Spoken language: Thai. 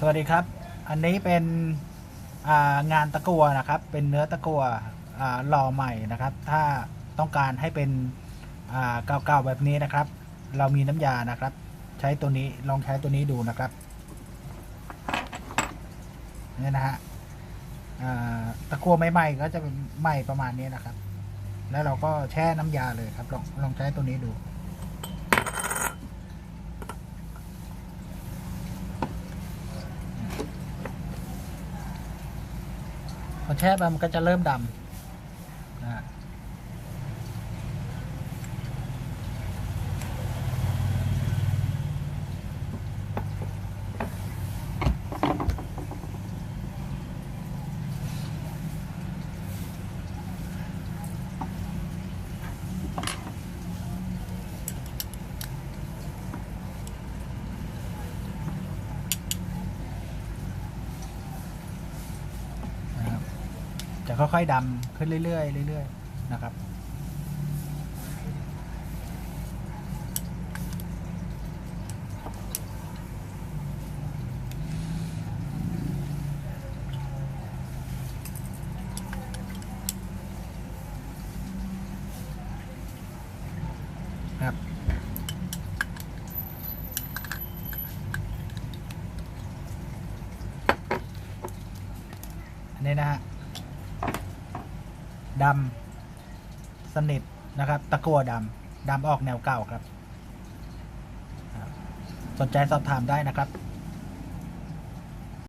สวัสดีครับ อันนี้เป็นางานตะกัวนะครับ เป็นเนื้อตะกัวอ่าหล่อใหม่นะครับ ถ้าต้องการให้เป็นเก่าๆแบบนี้นะครับ เรามีน้ำยานะครับ ใช้ตัวนี้ลองใช้ตัวนี้ดูนะครับเนี่ยนะฮะตะกัวใหม่ๆก็จะเป็นใหม่ประมาณนี้นะครับ แล้วเราก็แช่น้ำยาเลยครับ ลองลองใช้ตัวนี้ดู พอแช่ไปมันก็จะเริ่มดำนะ จะค่อยๆดำขึ้นเรื่อยๆเรื่อยๆนะครับครับอันนี้นะฮะ ดำสนิทนะครับ ตะกัวดำดำออกแนวเก่าครับครับ สนใจสอบถามได้นะครับ